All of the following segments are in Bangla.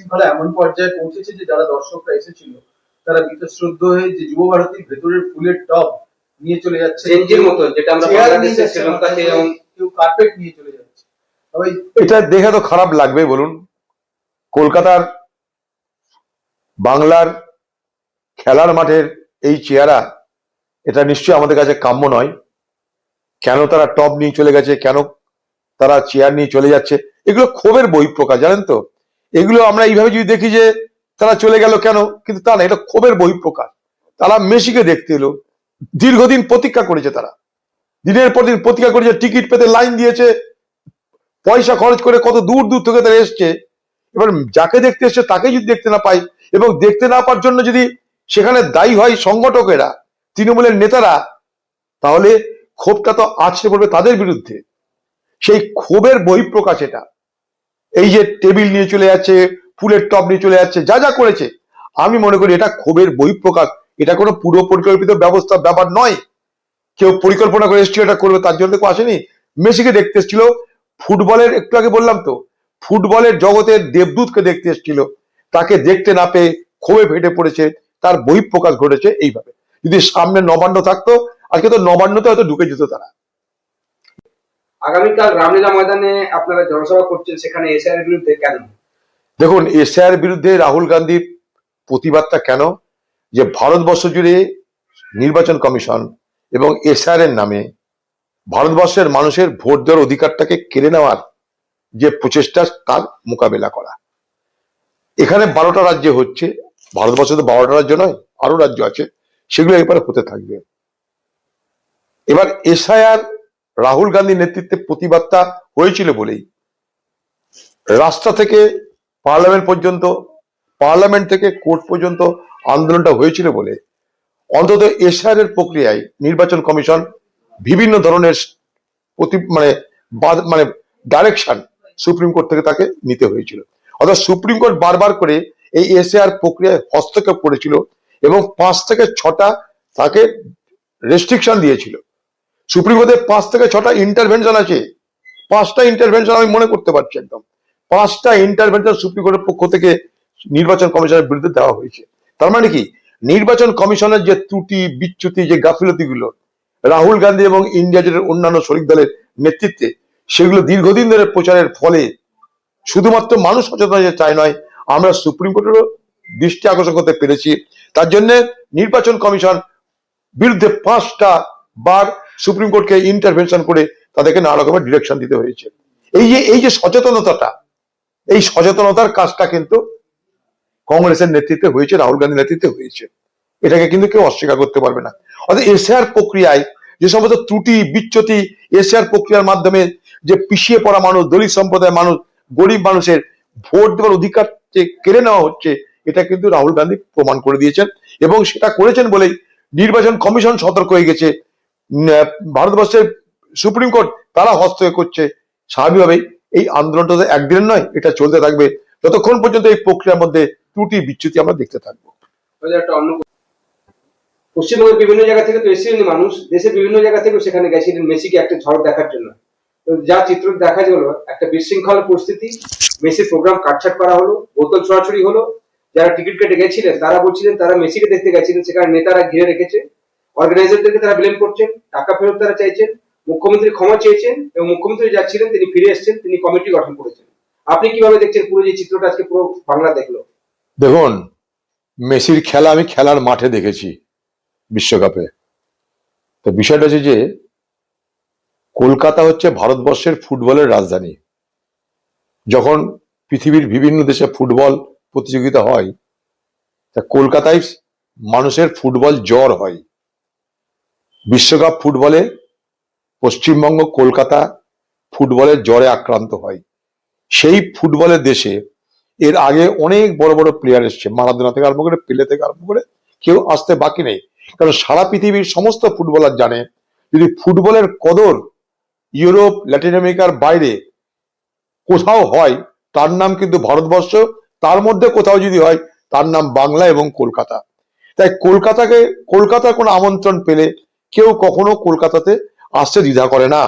বিশৃঙ্খলা এমন পর্যায়ে পৌঁছেছে যে যারা দর্শকরা এসেছিল তারা বীতশ্রদ্ধ হয়ে যে যুব ভারতীর ভেতরের ফুলের টব নিয়ে চলে যাচ্ছে চেঞ্জের মতো যেটা আমরা বাংলাদেশে যাচ্ছে, শ্রীলঙ্কাতে কেউ- কেউ কার্পেট নিয়ে চলে যাচ্ছে। তবে এটা দেখে তো খারাপ লাগবে বলুন। কলকাতার বাংলার খেলার মাঠের এই চেহারা এটা নিশ্চয়ই আমাদের কাছে কাম্য নয়। কেন তারা টপ নিয়ে চলে গেছে কেন তারা চেয়ার নিয়ে চলে যাচ্ছে এগুলো ক্ষোভের বহিঃপ্রকাশ জানেন তো? এগুলো আমরা এইভাবে যদি দেখি যে তারা চলে গেল কেন? কিন্তু তা না, এটা ক্ষোভের বহিঃপ্রকাশ। তারা মেসিকে দেখতে এলো। দীর্ঘদিন প্রতীক্ষা করেছে তারা। দিনের পর দিন প্রতীক্ষা করেছে, টিকিট পেতে লাইন দিয়েছে। পয়সা খরচ করে কত দূর দূর থেকে তারা এসছে। এবার যাকে দেখতে এসছে তাকে যদি দেখতে না পাই এবং দেখতে না পাওয়ার জন্য যদি সেখানে দায়ী হয় সংগঠকেরা, তৃণমূলের নেতারা, তাহলে ক্ষোভটা তো আছড়ে পড়বে তাদের বিরুদ্ধে। সেই ক্ষোভের বহিঃপ্রকাশ এটা। এই যে টেবিল নিয়ে চলে যাচ্ছে, ফুলের টপ নিয়ে চলে যাচ্ছে, যা যা করেছে, আমি মনে করি এটা ক্ষোভের বহিঃপ্রকাশ। এটা কোনো পূর্ব পরিকল্পিত ব্যবস্থা ব্যাপার নয়। কেউ পরিকল্পনা করে এসেছিল, এটা করবে, তার জন্য কেউ আসেনি। মেসিকে দেখতে এসেছিল, ফুটবলের, একটু আগে বললাম তো, ফুটবলের জগতের দেবদূতকে দেখতে এসেছিল। তাকে দেখতে না পেয়ে ক্ষোভে ফেটে পড়েছে, তার বহিঃপ্রকাশ ঘটেছে এইভাবে। যদি সামনে নবান্ন থাকতো, আজকে তো নবান্নতে হয়তো ঢুকে যেত তারা। আগামীকাল রামলীলা ময়দানে আপনারা জনসভা করছেন, সেখানে এসআর এর বিরুদ্ধে কেন? দেখুন এসআইয়ের বিরুদ্ধে রাহুল গান্ধীর প্রতিবাদটা কেন? যে ভারতবর্ষ জুড়ে নির্বাচন কমিশন এবং এসআর এর নামে ভারতবর্ষের মানুষের ভোট দেওয়ার অধিকারটাকে কেড়ে নেওয়ার যে প্রচেষ্টা, তার মোকাবেলা করা। এখানে বারোটা রাজ্যে হচ্ছে। ভারতবর্ষে তো বারোটা রাজ্য নয় আরও রাজ্য আছে। সেগুলো এবারে হতে থাকবে। এবার এসআইআর রাহুল গান্ধীর নেতৃত্বে প্রতিবাদটা হয়েছিল বলেই। রাস্তা থেকে পার্লামেন্ট পর্যন্ত, পার্লামেন্ট থেকে কোর্ট পর্যন্ত আন্দোলনটা হয়েছিল বলে। অন্তত এসআর এর প্রক্রিয়ায় নির্বাচন কমিশন বিভিন্ন ধরনের প্রতি মানে মানে ডাইরেকশন সুপ্রিম কোর্ট থেকে তাকে নিতে হয়েছিল। অর্থাৎ সুপ্রিম কোর্ট বারবার করে এই এসআর প্রক্রিয়ায় হস্তক্ষেপ করেছিল এবং পাঁচ থেকে ছটা তাকে রেস্ট্রিকশন দিয়েছিল। সুপ্রিম কোর্টের পাঁচ থেকে ছটা ইন্টারভেনশন আছে। পাঁচটা ইন্টারভেনশন আমি মনে করতে পারছি একদম। পাঁচটা ইন্টারভেনশন সুপ্রিম কোর্টের পক্ষ থেকে নির্বাচন কমিশনের বিরুদ্ধে দেওয়া হয়েছে। তার মানে কি? নির্বাচন কমিশনের যে ত্রুটি, বিচ্যুতি, যে গাফিলতি গুলো রাহুল গান্ধী এবং ইন্ডিয়া জোটের অন্যান্য শরিক দলের নেতৃত্বে, সেগুলো দীর্ঘদিন ধরে প্রচারের ফলে শুধুমাত্র মানুষ সচেতন চায় নয়, আমরা সুপ্রিম কোর্টেরও দৃষ্টি আকর্ষণ করতে পেরেছি। তার জন্য নির্বাচন কমিশন বিরুদ্ধে পাঁচটা বার সুপ্রিম কোর্টকে ইন্টারভেনশন করে তাদেরকে নানা রকমের ডিরেকশন দিতে হয়েছে। এই যে এই যে সচেতনতাটা, এই সচেতনতার কাজটা কিন্তু কংগ্রেসের নেতৃত্বে হয়েছে, রাহুল গান্ধীর নেতৃত্বে হয়েছে। এটাকে কিন্তু কেউ অস্বীকার করতে পারবে না। অর্থাৎ এশিয়ার প্রক্রিয়ায় যে সমস্ত ত্রুটি, বিচ্যুতি এশিয়ার প্রক্রিয়ার মাধ্যমে যে পিছিয়ে পড়া মানুষ, দলিত সম্প্রদায়ের মানুষ, গরিব মানুষের ভোট দেওয়ার অধিকার যে কেড়ে নেওয়া হচ্ছে, এটা কিন্তু রাহুল গান্ধী প্রমাণ করে দিয়েছেন এবং সেটা করেছেন বলেই নির্বাচন কমিশন সতর্ক হয়ে গেছে। ভারতবর্ষের সুপ্রিম কোর্ট তারা হস্তক্ষেপ করছে। স্বাভাবিকভাবেই এই আন্দোলনটা তো একদিনের নয়, এটা চলতে থাকবে। যতক্ষণ পর্যন্ত এই প্রক্রিয়ার মধ্যে ত্রুটি, বিচ্যুতি আমরা দেখতে থাকব। পশ্চিমবঙ্গের বিভিন্ন জায়গা থেকে তো এসেছিলেন মানুষ। দেশের বিভিন্ন জায়গা থেকেও সেখানে গেছিলেন মেসিকে একটা ঝড় দেখার জন্য। তো যা চিত্র দেখা গেল, একটা বিশৃঙ্খল পরিস্থিতি। মেসির প্রোগ্রাম কাটছাট করা হলো, বোতল ছড়াছড়ি হলো। যারা টিকিট কেটে গেছিলেন, তারা বলছিলেন তারা মেসিকে দেখতে গেছিলেন, সেখানে নেতারা ঘিরে রেখেছে। অর্গানাইজারদেরকে তারা ব্লেম করছেন, টাকা ফেরত তারা চাইছেন, মুখ্যমন্ত্রী ক্ষমা চেয়েছেন এবং মুখ্যমন্ত্রী যাচ্ছিলেন, তিনি ফিরে এসেছেন, তিনি কমিটি গঠন করেছেন। আপনি কীভাবে দেখছেন পুরো যে চিত্রটা আজকে পুরো বাংলা দেখল? দেখুন, মেসির খেলা আমি খেলার মাঠে দেখেছি বিশ্বকাপে। তো বিষয়টা হচ্ছে যে, কলকাতা হচ্ছে ভারতবর্ষের ফুটবলের রাজধানী। যখন পৃথিবীর বিভিন্ন দেশে ফুটবল প্রতিযোগিতা হয়, তা কলকাতায় মানুষের ফুটবল জ্বর হয়। বিশ্বকাপ ফুটবলে পশ্চিমবঙ্গ কলকাতা ফুটবলের জ্বরে আক্রান্ত হয়। সেই ফুটবলের দেশে এর আগে অনেক বড় বড় প্লেয়ার এসছে। মারাদোনা থেকে আরম্ভ করে পেলে থেকে আরম্ভ করে কেউ আসতে বাকি নেই। কারণ সারা পৃথিবীর সমস্ত ফুটবলার জানে, যদি ফুটবলের কদর ইউরোপ, ল্যাটিন আমেরিকার বাইরে কোথাও হয়, তার নাম কিন্তু ভারতবর্ষ, তার মধ্যে কোথাও যদি হয়, তার নাম বাংলা এবং কলকাতা। তাই কলকাতাকে, কলকাতার কোনো আমন্ত্রণ পেলে কেউ কখনো কলকাতাতে আসতে দ্বিধা করে না।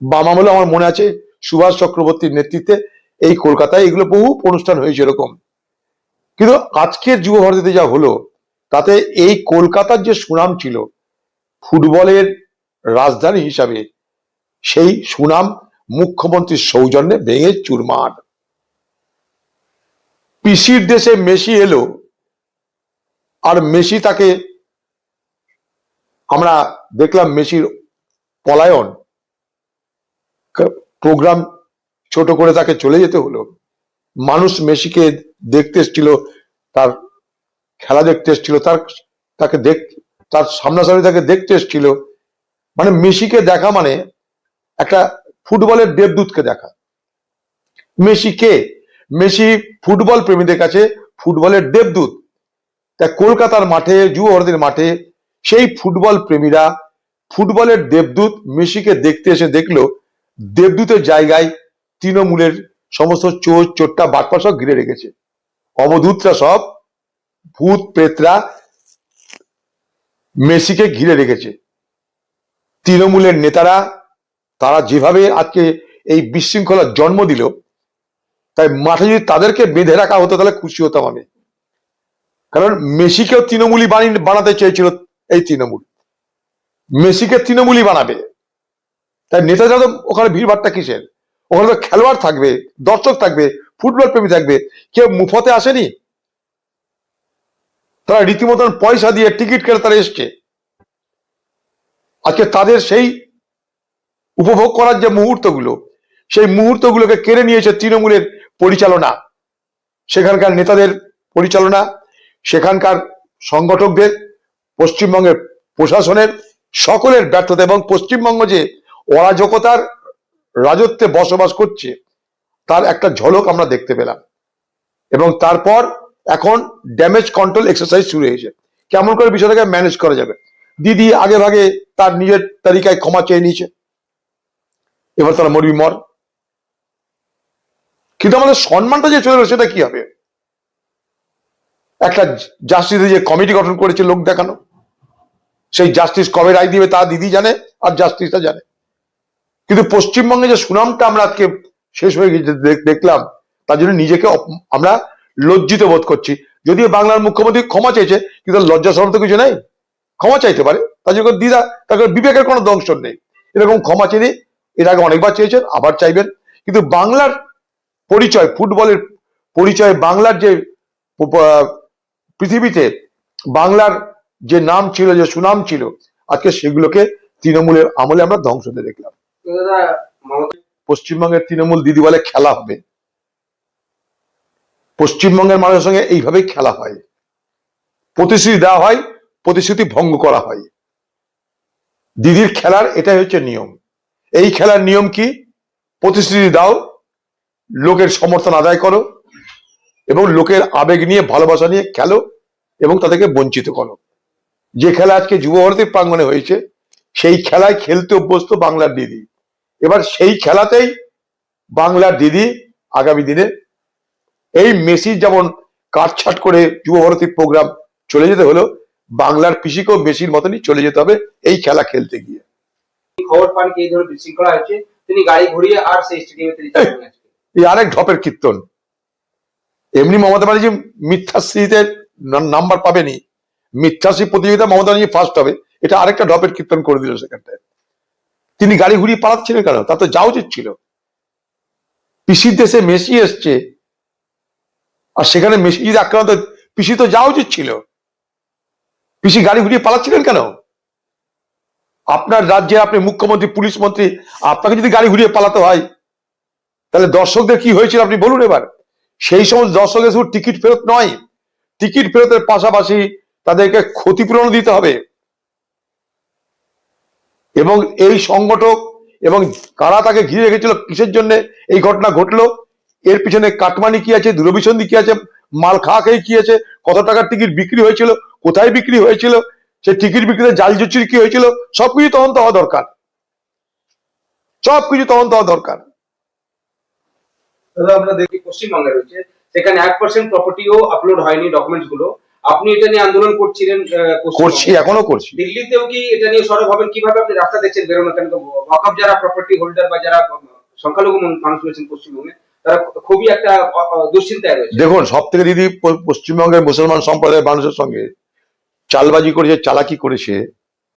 বাম আমলে আমার মনে আছে সুভাষ চক্রবর্তীর নেতৃত্বে এই কলকাতায় এগুলো বহু অনুষ্ঠান হয়েছে এরকম। কিন্তু আজকের যুব ভারতীতে যা হলো, তাতে এই কলকাতার যে সুনাম ছিল, ফুটবলের রাজধানী হিসাবে সেই সুনাম মুখ্যমন্ত্রীর সৌজন্যে ভেঙে চুরমার। পিসির দেশে মেসি এলো, আর মেসি তাকে আমরা দেখলাম মেসির পলায়ন প্রোগ্রাম ছোট করে তাকে চলে যেতে হলো। মানুষ মেসিকে দেখতে এসেছিল, তার খেলা দেখতে এসেছিল, তার তাকে দেখ, তার সামনাসামনি তাকে দেখতে এসেছিল। মানে মেসিকে দেখা মানে একটা ফুটবলের দেবদূতকে দেখা। মেসি কে? মেসি ফুটবল প্রেমীদের কাছে ফুটবলের দেবদূত। তা কলকাতার মাঠে যুব মাঠে সেই ফুটবল প্রেমীরা ফুটবলের দেবদূত মেসিকে দেখতে এসে দেখল দেবদূতের জায়গায় তৃণমূলের সমস্ত চোর, চোরটা বাটপা সব ঘিরে রেখেছে। অবধূতরা সব ভূত, প্রেতরা মেসিকে ঘিরে রেখেছে। তৃণমূলের নেতারা, তারা যেভাবে আজকে এই বিশৃঙ্খলার জন্ম দিল, তাই মাঠে যদি তাদেরকে বেঁধে রাখা হতো, তাহলে খুশি হতাম আমি। কারণ মেসিকেও তৃণমূলই বানি বানাতে চেয়েছিল এই তৃণমূল। মেসিকে তৃণমূলই বানাবে। তাই নেতারা তো ওখানে ভিড়ভাড়টা কিসের? ওখানে তো খেলোয়াড় থাকবে, দর্শক থাকবে, ফুটবল প্রেমী থাকবে। কেউ মুফতে আসেনি? তারা রীতিমতন পয়সা দিয়ে টিকিট কেটে তারা এসছে। আজকে তাদের সেই উপভোগ করার যে মুহূর্তগুলো, সেই মুহূর্তগুলোকে কেড়ে নিয়েছে তৃণমূলের পরিচালনা। সেখানকার নেতাদের পরিচালনা, সেখানকার সংগঠকদের পশ্চিমবঙ্গের প্রশাসনের সকলের ব্যর্থতা এবং পশ্চিমবঙ্গ যে অরাজকতার রাজত্বে বসবাস করছে, তার একটা ঝলক আমরা দেখতে পেলাম। এবং তারপর এখন ড্যামেজ কন্ট্রোল এক্সারসাইজ শুরু হয়েছে। কেমন করে বিষয়টাকে ম্যানেজ করা যাবে? দিদি আগে ভাগে তার নিজের তালিকায় ক্ষমা চেয়ে নিয়েছে। এবার তারা মরবি মর। কিন্তু আমাদের সম্মানটা যে চলে সেটা কি হবে? একটা জাস্টিস যে কমিটি গঠন করেছে, লোক দেখানো। সেই জাস্টিস কবে রায় দিবে তা দিদি জানে আর জাস্টিসটা জানে। কিন্তু পশ্চিমবঙ্গে যে সুনামটা আমরা আজকে শেষ হয়ে গেছে দেখলাম, তার জন্য নিজেকে আমরা লজ্জিত বোধ করছি। যদিও বাংলার মুখ্যমন্ত্রী ক্ষমা চেয়েছে, কিন্তু লজ্জা শরম তো কিছু নেই। ক্ষমা চাইতে পারে। তার জন্য দিদা তাকে বিবেকের কোনো দংশন নেই। এরকম ক্ষমা চেয়ে এর আগে অনেকবার চেয়েছেন, আবার চাইবেন। কিন্তু বাংলার পরিচয়, ফুটবলের পরিচয়, বাংলার যে পৃথিবীতে বাংলার যে নাম ছিল যে সুনাম ছিল আজকে সেগুলোকে তৃণমূলের আমলে আমরা ধ্বংস হতে দেখলাম। পশ্চিমবঙ্গের তৃণমূল দিদি বলে খেলা হবে। পশ্চিমবঙ্গের মানুষের সঙ্গে এইভাবেই খেলা হয়। প্রতিশ্রুতি দেওয়া হয় প্রতিশ্রুতি ভঙ্গ করা হয়। দিদির খেলার এটাই হচ্ছে নিয়ম। এই খেলার নিয়ম কি? প্রতিশ্রুতি দাও লোকের সমর্থন আদায় করো এবং লোকের আবেগ নিয়ে ভালোবাসা নিয়ে খেলো এবং তাদেরকে বঞ্চিত করো। যে খেলা আজকে যুব ভারতীর প্রাঙ্গণে হয়েছে সেই খেলায় খেলতে অভ্যস্ত বাংলার দিদি। এবার সেই খেলাতেই বাংলার দিদি আগামী দিনে এই মেসি যেমন কাটছাট করে যুব ভারতী প্রোগ্রাম চলে যেতে হলো বাংলার পিসিকেও মেসির মতনই চলে যেতে হবে এই খেলা খেলতে গিয়ে। খবর পান কি ধরনের বিশৃঙ্খলা হয়েছে? তিনি গাড়ি ঘুরিয়ে আর সেই স্টেডিয়ামে তিনি এই আরেক ঢপের কীর্তন। এমনি মমতা ব্যানার্জি মিথ্যাশ্রীতে নাম্বার পাবেনি। মিথ্যাশ্রী প্রতিযোগিতা মমতা ব্যানার্জি ফার্স্ট হবে। এটা আরেকটা ঢপের কীর্তন করে দিল সেখানটায়। তিনি গাড়ি ঘুরিয়ে পালাচ্ছিলেন কেন? তা তো যাওয়া উচিত ছিল। পিসির দেশে মেসি এসছে। আর সেখানে মেসি যদি আক্রান্ত, পিসি তো যাওয়া উচিত ছিল। পিসি গাড়ি ঘুরিয়ে পালাচ্ছিলেন কেন? আপনার রাজ্যে আপনি মুখ্যমন্ত্রী, পুলিশ মন্ত্রী, আপনাকে যদি গাড়ি ঘুরিয়ে পালাতে হয়, তাহলে দর্শকদের কি হয়েছিল আপনি বলুন এবার। সেই সমস্ত দর্শকের শুধু টিকিট ফেরত নয়, টিকিট ফেরতের পাশাপাশি তাদেরকে ক্ষতিপূরণ দিতে হবে। এবং এই সংগঠক এবং কারা তাকে ঘিরে রেখেছিল, কিসের জন্য এই ঘটনা ঘটলো, এর পিছনে কাটমানি কি আছে, দূরভিসন্ধি কি আছে, মাল খাওয়া খেয়ে কি আছে, কত টাকার টিকিট বিক্রি হয়েছিল, কোথায় বিক্রি হয়েছিল, সে টিকিট বিক্রিতে জাল জুচির কি হয়েছিল, সবকিছু তদন্ত হওয়া দরকার। সবকিছু তদন্ত হওয়া দরকার। আমরা দেখি পশ্চিমবঙ্গে রয়েছে, সেখানে এক পার্সেন্ট প্রপার্টিও আপলোড হয়নি ডকুমেন্টসগুলো। আপনি এটা নিয়ে আন্দোলন করছিলেন করছি এখনও করছি। দিল্লিতেও কি এটা নিয়ে সরব হবেন? কীভাবে আপনি রাস্তা দেখছেন বেরোনো কেন ওয়াকফ যারা প্রপার্টি হোল্ডার বা যারা সংখ্যালঘু মানুষ রয়েছেন পশ্চিমবঙ্গে তারা খুবই একটা দুশ্চিন্তায় রয়েছে। দেখুন সব থেকে দিদি পশ্চিমবঙ্গের মুসলমান সম্প্রদায়ের মানুষের সঙ্গে চালবাজি করেছে চালাকি করেছে